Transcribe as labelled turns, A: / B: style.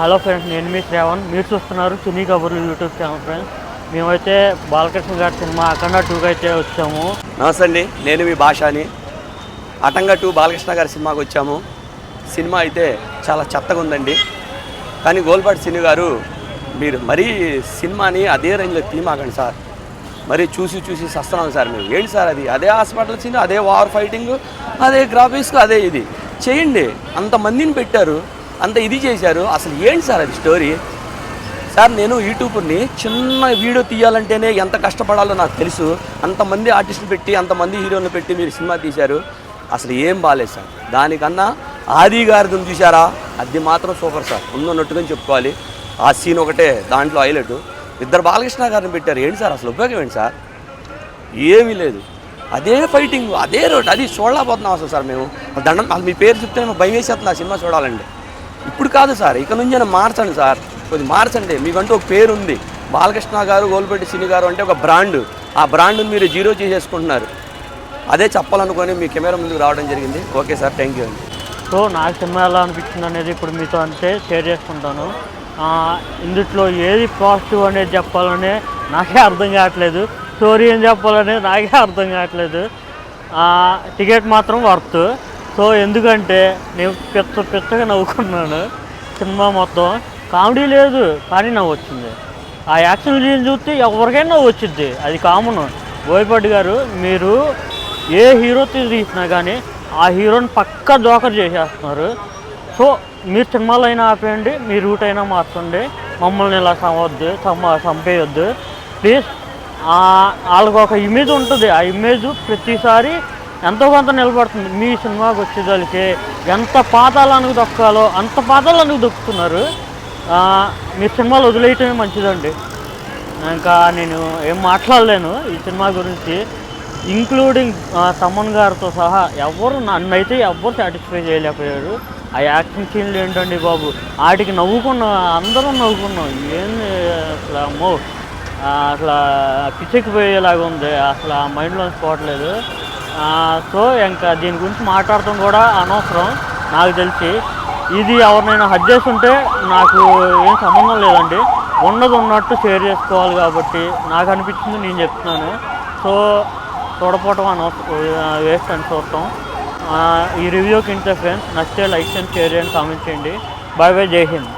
A: Hello friends నేను మీ శ్రావణ్. మీరు చూస్తున్నారు సినీ కబుర్లు యూట్యూబ్ ఛానల్ ఫ్రెండ్స్ మేమైతే బాలకృష్ణ గారి సినిమా అఖండ టూకి అయితే వచ్చాము.
B: నమస్తే అండి నేను మీ భాషని. అటంగా టూ బాలకృష్ణ గారి సినిమాకి వచ్చాము. సినిమా అయితే చాలా చెత్తగా ఉందండి. కానీ గోల్పాటి సిని గారు మీరు మరీ సినిమాని అదే రేంజ్లో తీమాకండి సార్. మరీ చూసి చూసి సస్తున్నాం సార్ మేము ఏంటి సార్ అది? అదే హాస్పిటల్ సీన్ అదే వార్ ఫైటింగ్ అదే గ్రాఫిక్స్ అదే ఇది. చేయండి. అంతమందిని పెట్టారు. అంత ఇది చేశారు. అసలు ఏంటి సార్ అది స్టోరీ సార్ నేను యూట్యూబ్ని చిన్న వీడియో తీయాలంటేనే ఎంత కష్టపడాలో నాకు తెలుసు. అంతమంది ఆర్టిస్టులు పెట్టి అంతమంది హీరోలు పెట్టి మీరు సినిమా తీశారు. అసలు ఏం బాగాలేదు సార్. దానికన్నా ఆది గారిని చూసారా అది మాత్రం సూపర్ సార్. ఉన్నట్టుగా చెప్పుకోవాలి. ఆ సీన్ ఒకటే దాంట్లో హైలైట్. ఇద్దరు బాలకృష్ణ గారిని పెట్టారు. ఏంటి సార్? అసలు ఉపయోగం ఏంటి సార్? ఏమీ లేదు. అదే ఫైటింగ్ అదే రోడ్ అది చూడలేకపోతున్నాం అసలు సార్ మేము. దండం అసలు మీ పేరు చెప్తే మేము భయం వేసేస్తుంది ఆ సినిమా చూడాలండి ఇప్పుడు కాదు సార్ ఇక నుంచి మార్చండి సార్. కొద్ది మార్చండి. మీకంటూ ఒక పేరు ఉంది బాలకృష్ణ గారు గోల్పెట్టి సిని గారు అంటే ఒక బ్రాండ్. ఆ బ్రాండ్ని మీరు జీరో చేసేసుకుంటున్నారు. అదే చెప్పాలనుకొని మీ కెమెరా ముందుకు రావడం జరిగింది. ఓకే సార్ థ్యాంక్ యూ అండి.
A: సో నాకు సినిమా ఎలా అనిపించింది అనేది ఇప్పుడు మీతో అంటే షేర్ చేసుకుంటాను. ఇందుట్లో ఏది పాజిటివ్ అనేది చెప్పాలనే నాకే అర్థం కావట్లేదు. స్టోరీ ఏం చెప్పాలనే నాకే అర్థం కావట్లేదు. టికెట్ మాత్రం వర్త్. సో ఎందుకంటే నేను పెద్ద పెద్దగా నవ్వుకున్నాను. సినిమా మొత్తం కామెడీ లేదు కానీ నవ్వు వచ్చింది ఆ యాక్షన్ విజయం చూస్తే ఎవరికైనా నవ్వు వచ్చింది అది కామన్. బోయపాటి గారు మీరు ఏ హీరో తీసినా కానీ ఆ హీరోని పక్కా జోకర్ చేసేస్తున్నారు. సో మీరు సినిమాలు అయినా ఆపేయండి మీ రూట్ అయినా మార్చండి మమ్మల్ని ఇలా చంపవద్దు సమ చంపేయొద్దు. ప్లీజ్ వాళ్ళకి ఒక ఇమేజ్ ఉంటుంది. ఆ ఇమేజ్ ప్రతిసారి ఎంతో కొంత నిలబడుతుంది. మీ సినిమాకి వచ్చేదానికి ఎంత పాతాలకు దొక్కాలో అంత పాతాలకు దొక్కుతున్నారు. మీ సినిమాలు వదిలేయటమే మంచిదండి. ఇంకా నేను ఏం మాట్లాడలేను ఈ సినిమా గురించి. ఇంక్లూడింగ్ తమన్ గారితో సహా ఎవరు నన్ను అయితే ఎవరు సాటిస్ఫై చేయలేకపోయారు. ఆ యాక్షన్ సీన్లు ఏంటండి బాబు? వాటికి నవ్వుకున్నాం అందరం నవ్వుకున్నాం. ఏంది అసలు అమ్మో అసలు పిచ్చెక్కిపోయేలాగా ఉంది అసలు ఆ మైండ్లో పోవట్లేదు. సో ఇంకా దీని గురించి మాట్లాడటం కూడా అనవసరం నాకు తెలిసి. ఇది ఎవరినైనా హజ్ చేస్తుంటే నాకు ఏం సంబంధం లేదండి. ఉన్నది ఉన్నట్టు షేర్ చేసుకోవాలి కాబట్టి నాకు అనిపించింది నేను చెప్తున్నాను. సో చూడపోవటం అనవసరం వేస్ట్ అని చూడటం. ఈ రివ్యూకి ఇంతే ఫ్రెండ్స్ నచ్చితే లైక్ చేయండి షేర్ చేయండి కామెంట్ చేయండి. బాయ్ బాయ్ జై హింద్.